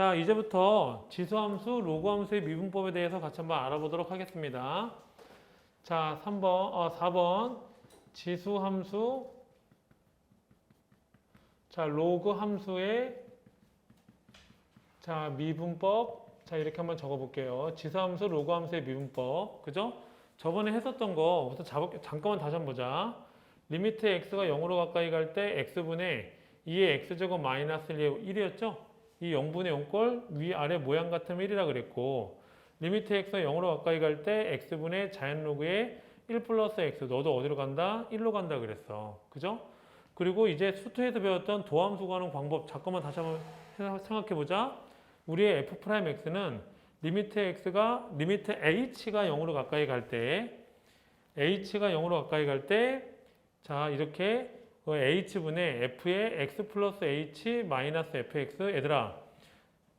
자, 이제부터 지수함수, 로그함수의 미분법에 대해서 같이 한번 알아보도록 하겠습니다. 자, 3번, 어, 4번. 지수함수, 자, 로그 함수의 자, 미분법. 자, 이렇게 한번 적어 볼게요. 지수함수, 로그 함수의 미분법. 그죠? 저번에 했었던 거 우선 잡, 잠깐만 다시 한번 보자. 리미트 x가 0으로 가까이 갈 때 x분의 2의 x제곱 마이너스 1이었죠? 이 0분의 0꼴 위아래 모양 같으면 1이라 그랬고 리미트 x가 0으로 가까이 갈 때 x분의 자연 로그의 1 플러스 x 너도 어디로 간다? 1로 간다 그랬어. 그죠? 그리고 이제 수투에서 배웠던 도함수 구하는 방법 잠깐만 다시 한번 생각해 보자. 우리의 f'x는 리미트 x가 리미트 h가 0으로 가까이 갈 때 h가 0으로 가까이 갈 때 자 이렇게 그 h분의 f의 x 플러스 h 마이너스 fx 얘들아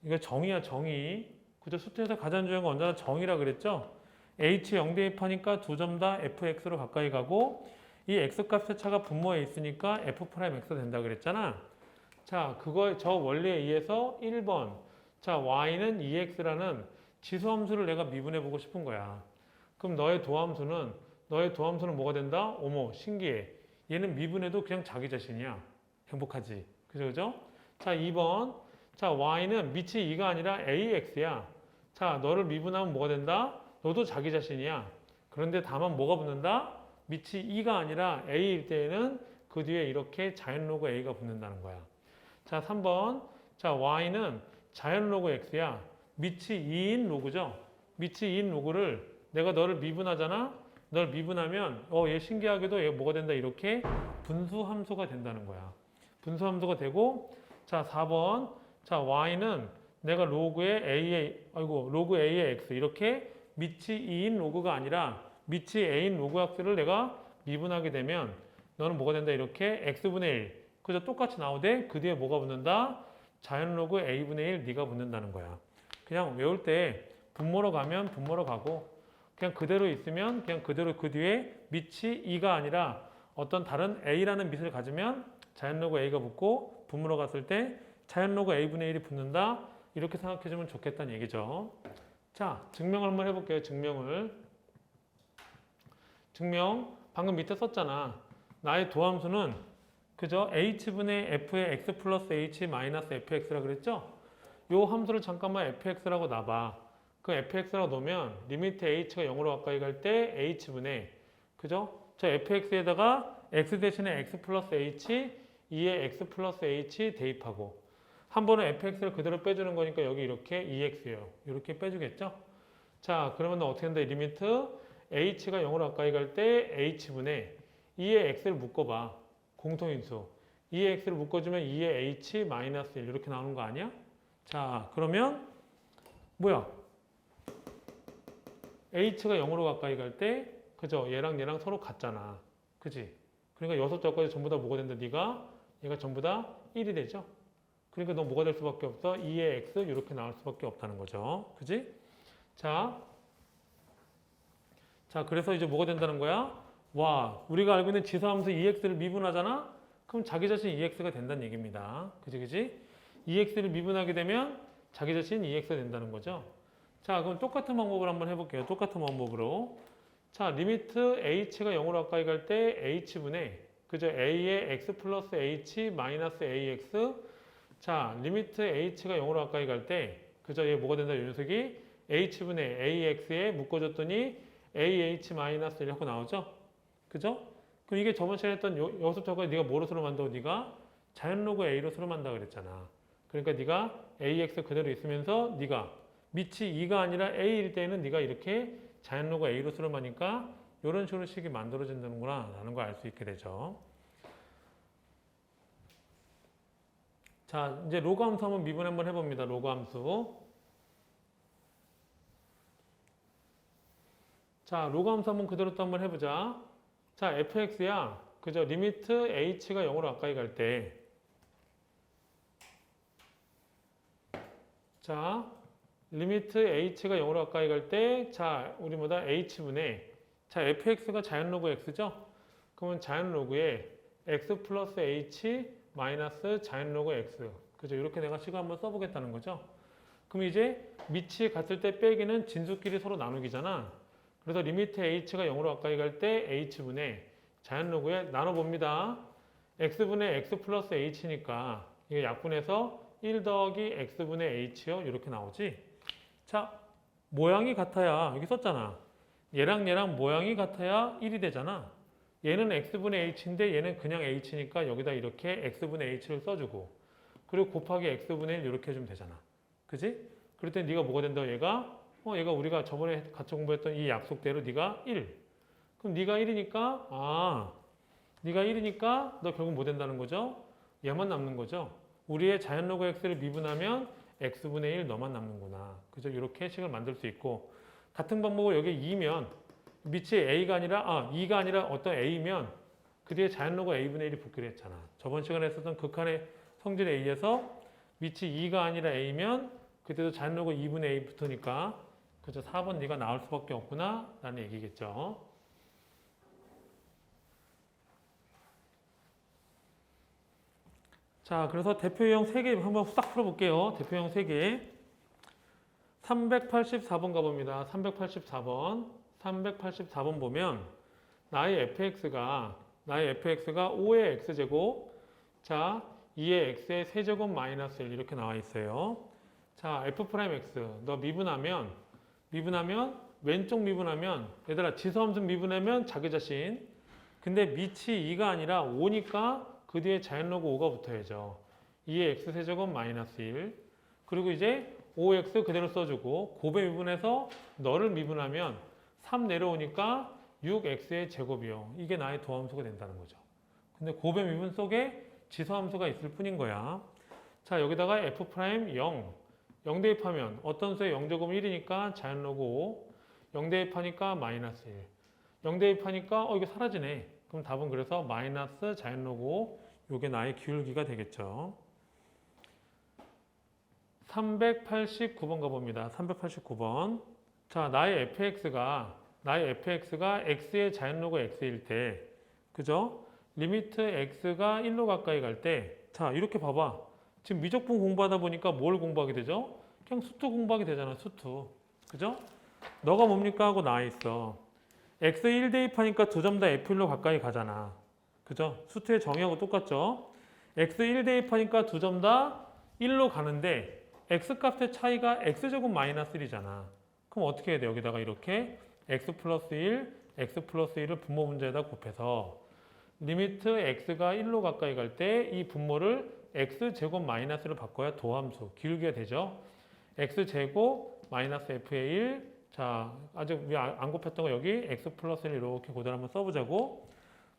이거 정의야 정의. 그죠 수트에서 가장 중요한 건 언제나 정의라 그랬죠? H 0 대입하니까 두 점 다 fx로 가까이 가고 이 x 값의 차가 분모에 있으니까 f 프라임 x 된다 그랬잖아. 자 그거 저 원리에 의해서 1번. 자 y는 2x라는 지수함수를 내가 미분해 보고 싶은 거야. 그럼 너의 도함수는 너의 도함수는 뭐가 된다? 어머 신기해. 얘는 미분해도 그냥 자기 자신이야. 행복하지. 그죠 그죠? 자 2번. 자 y는 밑이 2가 아니라 ax야. 자 너를 미분하면 뭐가 된다? 너도 자기 자신이야. 그런데 다만 뭐가 붙는다? 밑이 2가 아니라 a일 때에는 그 뒤에 이렇게 자연 로그 a가 붙는다는 거야. 자 3번. 자 y는 자연 로그 x야. 밑이 2인 로그죠. 밑이 2인 로그를 내가 너를 미분하잖아. 널 미분하면 어 얘 신기하게도 얘 뭐가 된다 이렇게 분수 함수가 된다는 거야. 분수 함수가 되고 자 4번 자 y는 내가 로그의 a의 아이고 로그 a의 x 이렇게 밑이 2인 로그가 아니라 밑이 a인 로그 x를 내가 미분하게 되면 너는 뭐가 된다 이렇게 x분의 1 그죠 똑같이 나오되 그 뒤에 뭐가 붙는다 자연 로그 a분의 1 네가 붙는다는 거야. 그냥 외울 때 분모로 가면 분모로 가고 그냥 그대로 있으면 그냥 그대로 그 뒤에 밑이 2가 아니라 어떤 다른 a라는 밑을 가지면 자연 로그 a가 붙고 분모로 갔을 때 자연 로그 a분의 1이 붙는다 이렇게 생각해주면 좋겠다는 얘기죠. 자 증명을 한번 해볼게요. 증명을 증명 방금 밑에 썼잖아. 나의 도함수는 그죠? h분의 f의 x 플러스 h 마이너스 fx라 그랬죠? 요 함수를 잠깐만 fx라고 놔봐. 그 fx라고 놓으면 리미트 h가 0으로 가까이 갈 때 h분의 그죠? 저 fx에다가 x 대신에 x 플러스 h 2의 x 플러스 h 대입하고 한 번은 fx를 그대로 빼주는 거니까 여기 이렇게 2x예요. 이렇게 빼주겠죠? 자 그러면 어떻게 된다? 리미트 h가 0으로 가까이 갈 때 h분의 2의 x를 묶어봐. 공통인수. 2의 x를 묶어주면 2의 h 마이너스 1 이렇게 나오는 거 아니야? 자 그러면 뭐야? H가 0으로 가까이 갈 때 그죠? 얘랑 얘랑 서로 같잖아. 그지? 그러니까 여섯 자까지 전부 다 뭐가 된다? 네가 얘가 전부 다 1이 되죠? 그러니까 너 뭐가 될 수밖에 없어? 2의 x 이렇게 나올 수밖에 없다는 거죠. 그지? 자, 자 그래서 이제 뭐가 된다는 거야? 와, 우리가 알고 있는 지수함수 2x를 미분하잖아? 그럼 자기 자신 2x가 된다는 얘기입니다. 그지, 그지? 2x를 미분하게 되면 자기 자신 2x가 된다는 거죠. 자, 그럼 똑같은 방법을 한번 해볼게요. 똑같은 방법으로. 자, 리미트 h가 0으로 가까이 갈 때 h분의 그죠? a의 x 플러스 h 마이너스 ax 자, 리미트 h가 0으로 가까이 갈 때 그죠? 얘 뭐가 된다? 이 녀석이 h분의 ax에 묶어줬더니 ah 마이너스 1 하고 나오죠? 그죠? 그럼 이게 저번 시간에 했던 요, 저거 네가 뭐로 수로 만들어? 네가 자연 로그 a로 수로 만다 그랬잖아. 그러니까 네가 ax 그대로 있으면서 네가 밑이 2가 아니라 a일 때는 네가 이렇게 자연 로그 a로 수렴하니까 이런 식으로 식이 만들어진다는구나 라는 걸 알 수 있게 되죠. 자, 이제 로그 함수 한번 미분 한번 해봅니다. 로그 함수. 자, 로그 함수 한번 그대로 또 한번 해보자. 자, fx야. 그죠? 리미트 h가 0으로 가까이 갈 때. 자, 리미트 h가 0으로 가까이 갈 때, 자, 우리 뭐다? h분의, 자, fx가 자연 로그 x죠? 그러면 자연 로그에 x 플러스 h 마이너스 자연 로그 x. 그죠? 이렇게 내가 식을 한번 써보겠다는 거죠? 그럼 이제 밑이 같을 때 빼기는 진수끼리 서로 나누기잖아. 그래서 리미트 h가 0으로 가까이 갈 때 h분의 자연 로그에 나눠봅니다. x분의 x 플러스 h니까 이게 약분해서 1 더하기 x분의 h요 이렇게 나오지. 자 모양이 같아야 여기 썼잖아. 얘랑 얘랑 모양이 같아야 1이 되잖아. 얘는 x분의 h인데 얘는 그냥 h니까 여기다 이렇게 x분의 h를 써주고 그리고 곱하기 x분의 1 이렇게 해주면 되잖아. 그지? 그럴 때 네가 뭐가 된다 얘가 어 얘가 우리가 저번에 같이 공부했던 이 약속대로 네가 1 그럼 네가 1이니까 아 네가 1이니까 너 결국 뭐 된다는 거죠? 얘만 남는 거죠. 우리의 자연로그 x를 미분하면 x분의 1 너만 남는구나. 그죠? 이렇게 식을 만들 수 있고 같은 방법으로 여기 2면 밑이 a가 아니라 아 2가 아니라 어떤 a면 그 뒤에 자연 로그 a분의 1이 붙기로 했잖아. 저번 시간에 했었던 극한의 성질 a에서 밑이 2가 아니라 a면 그때도 자연 로그 2분의 a 붙으니까 그죠? 4번 네가 나올 수밖에 없구나 라는 얘기겠죠. 자, 그래서 대표형 3개 한번 후딱 풀어볼게요. 대표형 3개. 384번 가봅니다. 384번. 384번 보면 나의 fx가 나의 fx가 5의 x제곱 자 2의 x의 세제곱 마이너스 1 이렇게 나와 있어요. 자 f 프라임 x 너 미분하면 미분하면 왼쪽 미분하면 얘들아 지수함수 미분하면 자기 자신 근데 밑이 2가 아니라 5니까 그 뒤에 자연 로그 5가 붙어야죠. 2의 x 세제곱 마이너스 1 그리고 이제 5x 그대로 써주고 곱에 미분해서 너를 미분하면 3 내려오니까 6x의 제곱이요. 이게 나의 도함수가 된다는 거죠. 근데 곱의 미분 속에 지수함수가 있을 뿐인 거야. 자 여기다가 f 프라임 0 0 대입하면 어떤 수의 0제곱 1이니까 자연 로그 5 0 대입하니까 마이너스 1 0 대입하니까 어 이게 사라지네. 그럼 답은 그래서 마이너스 자연로그 5 요게 나의 기울기가 되겠죠. 389번 가봅니다. 389번. 자, 나의 fx가 나의 fx가 x의 자연로그 x일 때 그죠? 리미트 x가 1로 가까이 갈 때 자, 이렇게 봐봐. 지금 미적분 공부하다 보니까 뭘 공부하게 되죠? 그냥 수투 공부하게 되잖아, 수투. 그죠? 너가 뭡니까 하고 나와 있어. X 1 대입하니까 두 점 다 f1로 가까이 가잖아. 그죠? 수투의 정의하고 똑같죠? x 1 대입하니까 두 점 다 1로 가는데 x 값의 차이가 x제곱 마이너스 1이잖아. 그럼 어떻게 해야 돼? 여기다가 이렇게 x 플러스 1, x 플러스 1을 분모 문제에다 곱해서 리미트 x가 1로 가까이 갈 때 이 분모를 x제곱 마이너스로 바꿔야 도함수, 기울기가 되죠. x제곱 마이너스 f의 1, 자 아직 안 곱했던 거 여기 x 플러스 1 이렇게 그대로 한번 써보자고.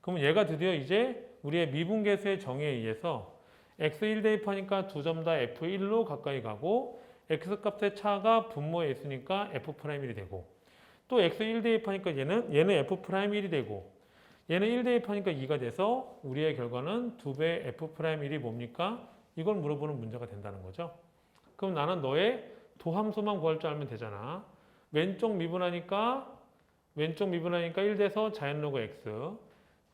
그러면 얘가 드디어 이제 우리의 미분계수의 정의에 의해서 x1 대입하니까 두 점 다 f1로 가까이 가고 x 값의 차가 분모에 있으니까 f'1이 되고 또 x1 대입하니까 얘는 얘는 f'1이 되고 얘는 1 대입하니까 2가 돼서 우리의 결과는 2배 f'1이 뭡니까? 이걸 물어보는 문제가 된다는 거죠. 그럼 나는 너의 도함수만 구할 줄 알면 되잖아. 왼쪽 미분하니까 왼쪽 미분하니까 1 돼서 자연로그 x.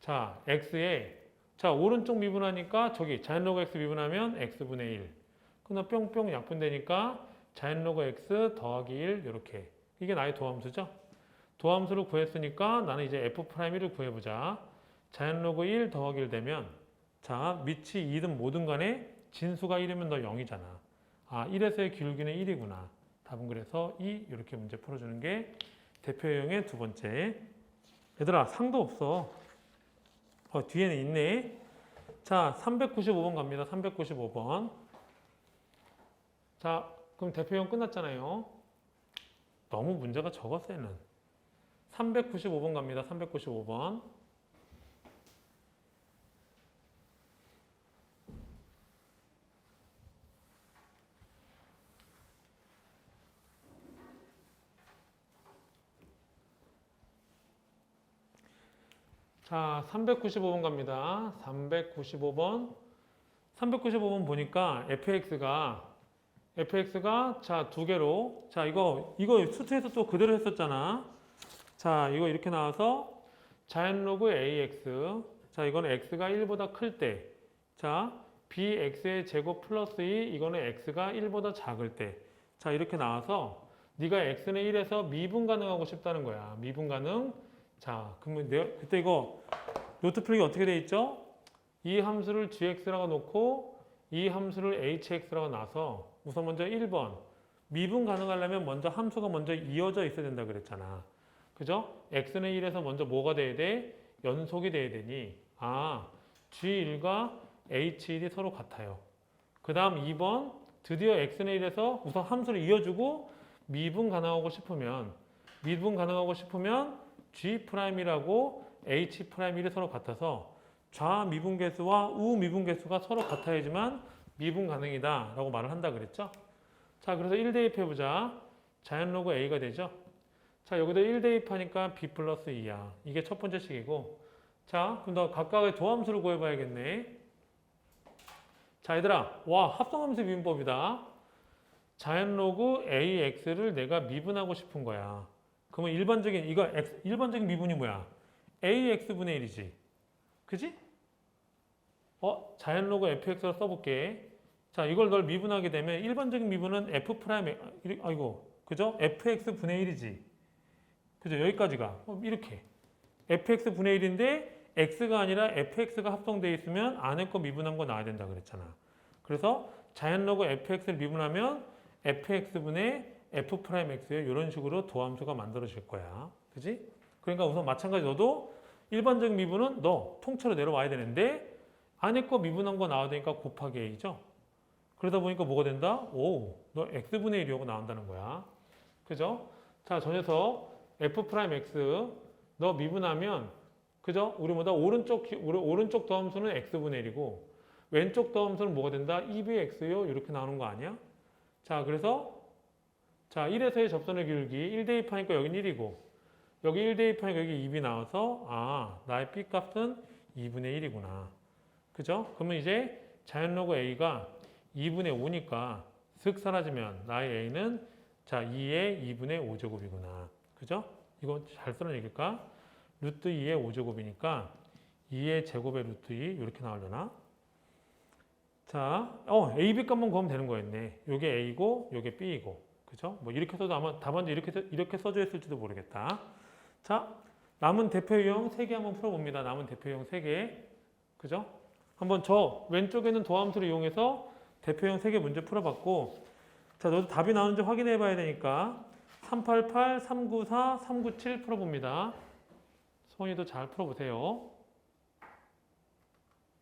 자 x에 자 오른쪽 미분하니까 저기 자연로그 x 미분하면 x분의 1 그럼 뿅뿅 약분되니까 자연로그 x 더하기 1 이렇게. 이게 나의 도함수죠? 도함수를 구했으니까 나는 이제 f'1을 구해보자. 자연로그 1 더하기 1 되면 자 밑이 2든 뭐든 간에 진수가 1이면 너 0이잖아. 아 1에서의 기울기는 1이구나 답은 그래서 2 이렇게 문제 풀어주는 게 대표형의 두 번째 얘들아 상도 없어 어, 뒤에는 있네. 자, 395번 갑니다. 395번. 자, 그럼 대표형 끝났잖아요. 너무 문제가 적었어, 얘는. 395번 갑니다. 395번. 자, 395번 갑니다. 395번. 395번 보니까 fx가 fx가 자, 두 개로 자, 이거 이거 수트에서 또 그대로 했었잖아. 자, 이거 이렇게 나와서 자연 로그 ax. 자, 이거는 x가 1보다 클 때. 자, bx의 제곱 플러스 2 이거는 x가 1보다 작을 때. 자 이렇게 나와서 네가 x는 1에서 미분 가능하고 싶다는 거야. 미분 가능. 자 그러면 내가 그때 이거 노트 풀기 어떻게 돼 있죠? 이 함수를 gx라고 놓고 이 함수를 hx라고 놔서 우선 먼저 1번 미분 가능하려면 먼저 함수가 먼저 이어져 있어야 된다 그랬잖아. 그죠? x는 1에서 먼저 뭐가 돼야 돼? 연속이 돼야 되니 아 g1과 h1이 서로 같아요. 그 다음 2번 드디어 x는 1에서 우선 함수를 이어주고 미분 가능하고 싶으면 미분 가능하고 싶으면 G'이라고 H'이 서로 같아서 좌 미분계수와 우 미분계수가 서로 같아야지만 미분 가능이다 라고 말을 한다 그랬죠? 자 그래서 1 대입 해보자. 자연 로그 A가 되죠? 자 여기도 1 대입하니까 B 플러스 2야. 이게 첫 번째 식이고. 자 그럼 더 각각의 도함수를 구해봐야겠네. 자 얘들아. 와 합성함수 미분법이다. 자연 로그 AX를 내가 미분하고 싶은 거야 그러면 일반적인 이거 X, 일반적인 미분이 뭐야 AX분의 1이지 그지? 어 자연 로그 FX로 써볼게 자 이걸 널 미분하게 되면 일반적인 미분은 F 프라임 아이고 그죠? FX 분의 1이지 그죠? 여기까지가 어, 이렇게 FX 분의 1인데 X가 아니라 FX가 합성되어 있으면 안에 거 미분한 거 나와야 된다 그랬잖아. 그래서 자연 로그 FX를 미분하면 FX분의 F 프라임 X에 이런 식으로 도함수가 만들어질 거야. 그지? 그러니까 우선 마찬가지 너도 일반적인 미분은 너 통째로 내려와야 되는데 안에 거 미분한 거 나와야 되니까 곱하기 A죠. 그러다 보니까 뭐가 된다? 오, 너 X분의 1이라고 나온다는 거야. 그죠? 자, 저 녀석 F 프라임 X 너 미분하면 그죠? 우리 뭐다 오른쪽 오른쪽 더함수는 x분의 1이고 왼쪽 더함수는 뭐가 된다? 2bx요 이렇게 나오는 거 아니야? 자 그래서 자 1에서의 접선의 기울기 1 대입하니까 여긴 1이고 여기 1 대입하니까 여기 2b 나와서 아 나의 b 값은 2분의 1이구나 그죠? 그러면 이제 자연 로그 a가 2분의 5니까 슥 사라지면 나의 a는 자 2의 2분의 5제곱이구나 그죠? 이거 잘 쓰는 얘기일까? 루트 2의 5제곱이니까 2의 제곱의 루트 2 이렇게 나오려나? 자, 어, A, B 값만 구하면 되는 거였네. 요게 A고 요게 B이고. 그죠? 뭐 이렇게 써도 아마 답안지 이렇게 써- 이렇게 써져 있을지도 모르겠다. 자, 남은 대표 유형 3개 한번 풀어 봅니다. 남은 대표 유형 3개. 그죠? 한번 저 왼쪽에 있는 도함수를 이용해서 대표 유형 3개 문제 풀어 봤고 자, 너도 답이 나오는지 확인해 봐야 되니까 388, 394, 397 풀어 봅니다. 소원이도 잘 풀어보세요.